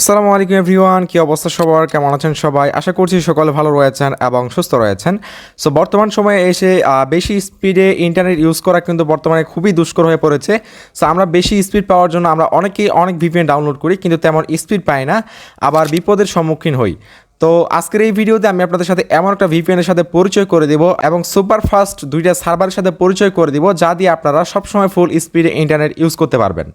আসসালামু আলাইকুম এভরিওয়ান, কি অবস্থা সবার? কেমন আছেন সবাই? আশা করছি সকলে ভালো রয়েছেন এবং সুস্থ রয়েছেন। সো বর্তমান সময়ে এসে বেশি স্পিডে ইন্টারনেট ইউজ করা কিন্তু বর্তমানে খুবই দুষ্কর হয়ে পড়েছে। সো আমরা বেশি স্পিড পাওয়ার জন্য আমরা অনেকেই অনেক ভিপিএন ডাউনলোড করি, কিন্তু তেমন স্পিড পাই না, আবার বিপদের সম্মুখীন হই। তো আজকের এই ভিডিওতে আমি আপনাদের সাথে এমন একটা ভিপিএনের সাথে পরিচয় করে দেব এবং সুপার ফাস্ট দুইটা সার্ভারের সাথে পরিচয় করে দিব, যা দিয়ে আপনারা সবসময় ফুল স্পিডে ইন্টারনেট ইউজ করতে পারবেন।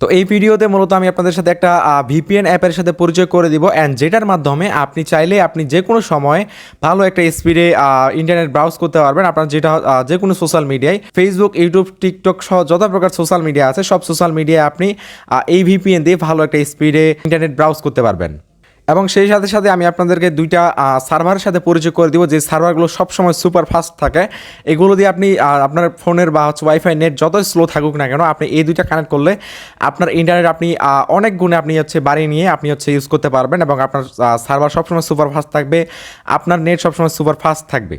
তো এই ভিডিওতে মূলত আমি আপনাদের সাথে একটা ভিপিএন অ্যাপের সাথে পরিচয় করে দিব অ্যান্ড যেটার মাধ্যমে আপনি চাইলে আপনি যে কোনো সময় ভালো একটা স্পিডে ইন্টারনেট ব্রাউজ করতে পারবেন। আপনার যেটা যে কোনো সোশ্যাল মিডিয়ায় ফেসবুক ইউটিউব টিকটক সহ যত প্রকার সোশ্যাল মিডিয়া আছে, সব সোশ্যাল মিডিয়ায় আপনি এই ভিপিএন দিয়ে ভালো একটা স্পিডে ইন্টারনেট ব্রাউজ করতে পারবেন। এবং সেই সাথে সাথে আমি আপনাদেরকে দুইটা সার্ভারের সাথে পরিচয় করে দিব যে সার্ভারগুলো সবসময় সুপার ফাস্ট থাকে। এগুলো দিয়ে আপনি আপনার ফোনের বা হচ্ছে ওয়াইফাই নেট যতই স্লো থাকুক না কেন, আপনি এই দুইটা কানেক্ট করলে আপনার ইন্টারনেট আপনি অনেক গুণে আপনি হচ্ছে বাড়িয়ে নিয়ে আপনি হচ্ছে ইউজ করতে পারবেন এবং আপনার সার্ভার সবসময় সুপার ফাস্ট থাকবে, আপনার নেট সবসময় সুপার ফাস্ট থাকবে।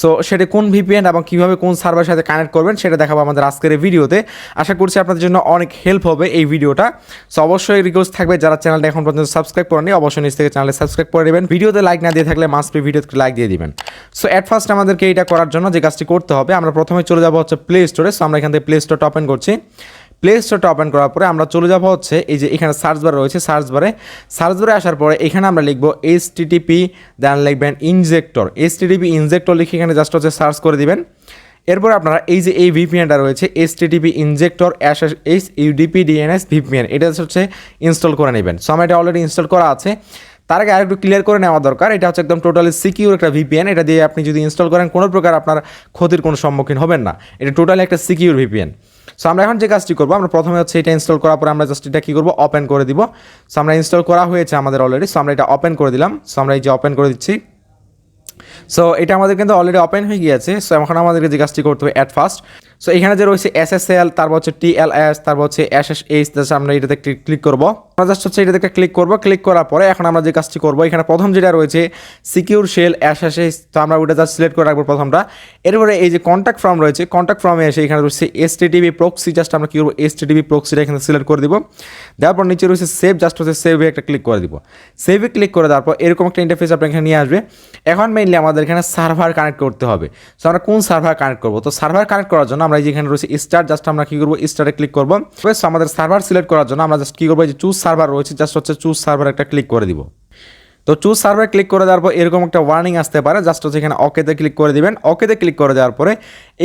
সো সেটা কোন ভিপিএন এবং কীভাবে কোন সার্ভারের সাথে কানেক্ট করবেন সেটা দেখাবো আমাদের আজকের এই ভিডিওতে। আশা করছি আপনাদের জন্য অনেক হেল্প হবে এই ভিডিওটা। সো অবশ্যই রিকোয়েস্ট থাকবে, যারা চ্যানেলটা এখন পর্যন্ত সাবস্ক্রাইব করেনি অবশ্যই নিচ থেকে চ্যানেলে সাবস্ক্রাইব করে দেবেন ভিডিওতে লাইক না দিয়ে থাকলে মাস্ট বি ভিডিওতে লাইক দিয়ে দিবেন। সো অ্যাট ফার্স্ট আমাদেরকে এটা করার জন্য যে কাজটি করতে হবে, আমরা প্রথমে চলে যাব হচ্ছে প্লে স্টোরে সো আমরা এখান থেকে প্লে স্টোরটা ওপেন করছি। প্লে স্টোরটা ওপেন করার পরে আমরা চলে যাব হচ্ছে এই যে এখানে সার্চ বার রয়েছে সার্চ বারে সার্চ বারে আসার পরে এখানে আমরা লিখব এইচ টিটিপি দেন লিখবেন ইনজেক্টর এইচ টিটিপি ইনজেক্টর লিখে এখানে জাস্ট হচ্ছে সার্চ করে দিবেন। এরপর আপনারা এই যে এই ভিপিএনটা রয়েছে S TTP injector S H UDP DNS VPN এটা হচ্ছে ইনস্টল করে নেবেন। সো আমার এটা অলরেডি ইনস্টল করা আছে। তার আগে আরেকটু ক্লিয়ার করে নেওয়া দরকার। এটা হচ্ছে একদম টোটালি সিকিউর একটা ভিপিএন এটা দিয়ে আপনি যদি ইনস্টল করেন, কোনো প্রকার আপনার ক্ষতির কোনো সম্মুখীন হবেন না। এটা টোটালি একটা সিকিউর ভিপিএন সো আমরা এখন যে কাজটি করব, আমরা প্রথমে হচ্ছে এটা ইনস্টল করার পরে আমরা জাস্ট এটা কী করব ওপেন করে দিব। সো আমরা ইনস্টল করা হয়েছে আমাদের অলরেডি সো আমরা এটা ওপেন করে দিলাম। সো আমরা এই যে ওপেন করে দিচ্ছি সো এটা আমাদের কিন্তু অলরেডি ওপেন হয়ে গিয়েছে। সো এখন আমাদেরকে যে কাজটি করতে হবে অ্যাট ফার্স্ট সো এখানে যে রয়েছে এস এস এল তারপর হচ্ছে টি এল এস তারপর হচ্ছে এস এস এইচ আমরা এটাতে ক্লিক করব। আমরা জাস্ট হচ্ছে এটাতে ক্লিক করব। ক্লিক করার পরে এখন আমরা যে কাজটি করব, এখানে প্রথম যেটা রয়েছে secure shell S S H তো আমরা ওটা জাস্ট সিলেক্ট করে রাখব প্রথমটা। এরপরে এই যে কন্ট্যাক্ট ফর্ম রয়েছে কন্ট্যাক্ট ফর্মে এসে এখানে রয়েছে S T TV proxy just আমরা কী করব এস টি টিভি প্রক্সিটা এখানে সিলেক্ট করে দিব। দেওয়ার পর নিচে রয়েছে সেভ জাস্ট হচ্ছে সেভে একটা ক্লিক করে দিব। সেভে ক্লিক করে দেওয়ার পর এরকম একটা ইন্টারফেস আপনার এখানে নিয়ে আসবে। এখন মেইনলি আমাদের এখানে সার্ভার কানেক্ট করতে হবে। সো আমরা কোন সার্ভার কানেক্ট করব? তো সার্ভার কানেক্ট করার জন্য আমরা এই যে এখানে রয়েছে স্টার জাস্ট আমরা কী করব স্টারে ক্লিক করব। আমাদের সার্ভার সিলেক্ট করার জন্য আমরা জাস্ট কি করব যে চুজ সার্ভার রয়েছে জাস্ট হচ্ছে চুজ সার্ভার একটা ক্লিক করে দিব। তো চুজ সার্ভার ক্লিক করে দেওয়ার পর এরকম একটা ওয়ার্নিং আসতে পারে জাস্ট হচ্ছে এখানে ওকেতে ক্লিক করে দিবেন। ওকেতে ক্লিক করে দেওয়ার পরে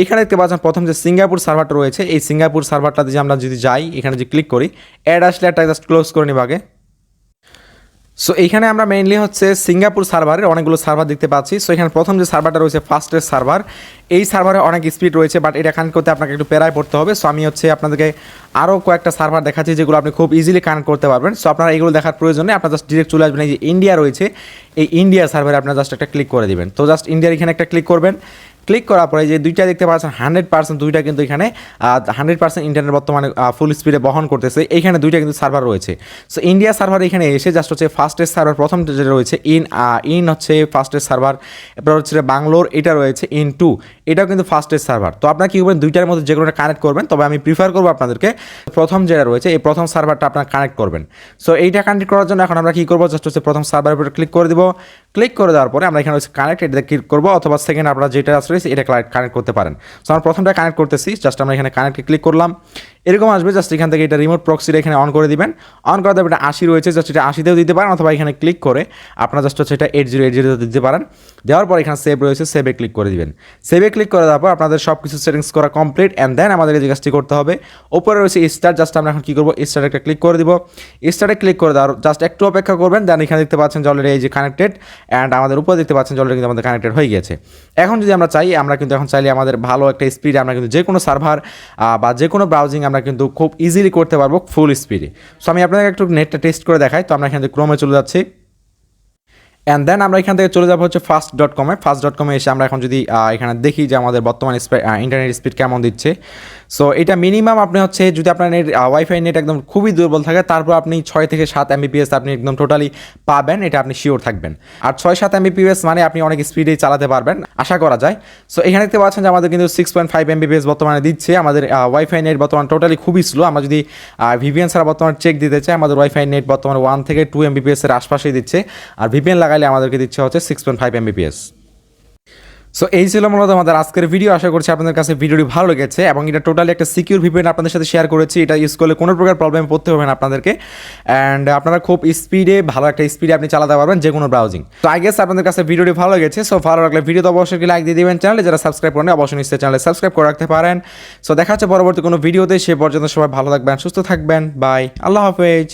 এখানে দেখতে পাচ্ছেন প্রথম যে সিঙ্গাপুর সার্ভারটা রয়েছে, এই সিঙ্গাপুর সার্ভারটাতে যে আমরা যদি যাই, এখানে যে ক্লিক করি অ্যাড আসলে একটা জাস্ট ক্লোজ করে নিব আগে। সো এইখানে আমরা মেইনলি হচ্ছে সিঙ্গাপুর সার্ভারের অনেকগুলো সার্ভার দেখতে পাচ্ছি। সো এখানে প্রথম যে সার্ভারটা রয়েছে ফার্স্টের সার্ভার এই সার্ভারে অনেক স্পিড রয়েছে বাট এটা কানেক্ট করতে আপনাকে একটু প্যারায় পড়তে হবে। সো আমি হচ্ছে আপনাদেরকে আরও কয়েকটা সার্ভার দেখাচ্ছি, যেগুলো আপনি খুব ইজিলি কানেক্ট করতে পারবেন। সো আপনারা এগুলো দেখার প্রয়োজনে আপনার জাস্ট ডিরেক্ট চলে আসবেন। এই যে ইন্ডিয়া রয়েছে, এই ইন্ডিয়া সার্ভারে আপনার জাস্ট একটা ক্লিক করে দেবেন। তো জাস্ট ইন্ডিয়ার এখানে একটা ক্লিক করবেন। ক্লিক করার পরে যে দুইটা দেখতে পাচ্ছেন, হান্ড্রেড পার্সেন্ট দুইটা কিন্তু এখানে হান্ড্রেড পার্সেন্ট ইন্টারনেট বর্তমানে ফুল স্পিডে বহন করতেছে। এইখানে দুইটা কিন্তু সার্ভার রয়েছে। সো ইন্ডিয়া সার্ভার এখানে এসে জাস্ট হচ্ছে ফার্স্টেস্ট সার্ভার প্রথম যেটা রয়েছে ইন ইন হচ্ছে ফার্স্টেস্ট সার্ভার এরপর হচ্ছে বাংলোর, এটা রয়েছে ইন টু এটাও কিন্তু ফার্স্টেস্ট সার্ভার তো আপনারা কী করবেন, দুইটার মধ্যে যে কোনো কানেক্ট করবেন, তবে আমি প্রিফার করব আপনাদেরকে প্রথম যেটা রয়েছে, এই প্রথম সার্ভারটা আপনার কানেক্ট করবেন। সো এইটা কানেক্ট করার জন্য এখন আমরা কী করব জাস্ট হচ্ছে প্রথম সার্ভারের উপরে ক্লিক করে দেবো। ক্লিক করে দেওয়ার পরে আমরা এখানে হচ্ছে কানেক্ট এটা ক্লিক করব, অথবা সেকেন্ড আপনারা যেটা রয়েছে এটা কানেক্ট করতে পারেন। সো আমরা প্রথমটা কানেক্ট করতেছি জাস্ট আমরা এখানে কানেক্টে ক্লিক করলাম। এরকম আসবে জাস্ট এখান থেকে এটা রিমোট প্রক্সিটা এখানে অন করে দিবেন। অন করে দেবেন এটা আশি রয়েছে জাস্ট এটা আশিতেও দিতে পারেন অথবা এখানে ক্লিক করে আপনারা জাস্ট হচ্ছে এটা এইট জিরো এইট জিরো দিতে পারেন। দেওয়ার পর এখানে সেভ রয়েছে সেভে ক্লিক করে দিবেন। সেভে ক্লিক করে দেওয়ার পর আপনাদের সব কিছু সেটিংস করা কমপ্লিট অ্যান্ড দেন আমাদের এই কাজটি করতে হবে ওপরে রয়েছে স্টার জাস্ট আমরা এখন কী করব স্টারে একটা ক্লিক করে দিব। স্টারে ক্লিক করে দেওয়ার জাস্ট একটু অপেক্ষা করবেন দেন এখানে দেখতে পাচ্ছেন জলের এই যে কানেক্টেড অ্যান্ড আমাদের উপরে দেখতে পাচ্ছেন অলরেডি কিন্তু আমাদের কানেক্টেড হয়ে গেছে এখন যদি আমরা চাই, আমরা কিন্তু এখন চাইলে আমাদের ভালো একটা স্পিড আমরা কিন্তু যে কোনো সার্ভার বা যে কোনো ব্রাউজিং আমরা কিন্তু খুব ইজিলি করতে পারব ফুল স্পিডে সো আমি আপনাদের একটু নেটটা টেস্ট করে দেখাই। তো আমরা এখান থেকে ক্রমে চলে যাচ্ছি। অ্যান্ড দেন আমরা এখান থেকে চলে যাব হচ্ছে ফার্স্ট ডট কমে ফার্স্ট ডট কমে এসে আমরা এখন যদি এখানে দেখি যে আমাদের বর্তমান ইন্টারনেট স্পিড কেমন দিচ্ছে। সো এটা মিনিমাম আপনি হচ্ছে যদি আপনার নেট ওয়াইফাই নেট একদম খুবই দুর্বল থাকে, তারপর আপনি ছয় থেকে সাত এমবিপিএস আপনি একদম টোটালি পাবেন, এটা আপনি শিওর থাকবেন। আর ছয় সাত এমবিপিএস মানে আপনি অনেক স্পিডেই চালাতে পারবেন, আশা করা যায়। সো এখানে দেখতে পাচ্ছেন যে আমাদের কিন্তু সিক্স পয়েন্ট ফাইভ এমবিপিএস বর্তমানে দিচ্ছে, আমাদের ওয়াইফাই নেট বর্তমানে টোটালি খুবই স্লো আমরা যদি ভিপিএন ছাড়া বর্তমানে চেক দিতে চাই, আমাদের ওয়াইফাই নেট বর্তমানে ওয়ান থেকে টু এমবিপিএস এর আশপাশেই দিচ্ছে, আর ভিপিএন লাগাইলে আমাদেরকে দিচ্ছে হচ্ছে six point five Mbps so এই ছিল মূলত আমাদের আজকের ভিডিও আশা করছি আপনাদের কাছে ভিডিওটি ভালো লেগেছে এবং এটা টোটালি একটা সিকিউর ভিপিএন আপনাদের সাথে শেয়ার করেছি। এটা ইউজ করলে কোনো প্রকার প্রবলেম পড়তে হবে না আপনাদেরকে। অ্যান্ড আপনারা খুব স্পিডে ভালো একটা স্পিডে আপনি চালাতে পারবেন যে কোনো ব্রাউজিং তো আই গেস আপনাদের কাছে ভিডিওটি ভালো লেগেছে। সো ভালো লাগলে ভিডিওতে অবশ্যই লাইক দিয়ে দেবেন। চ্যানেলে যারা সাবস্ক্রাইব করেন অবশ্যই নিশ্চয়ই চ্যানেলে সাবস্ক্রাইব করে রাখতে পারেন। সো দেখা হচ্ছে পরবর্তী কোনো ভিডিওতে সে পর্যন্ত সবাই ভালো থাকবেন, সুস্থ থাকবেন। বাই আল্লাহ হাফেজ।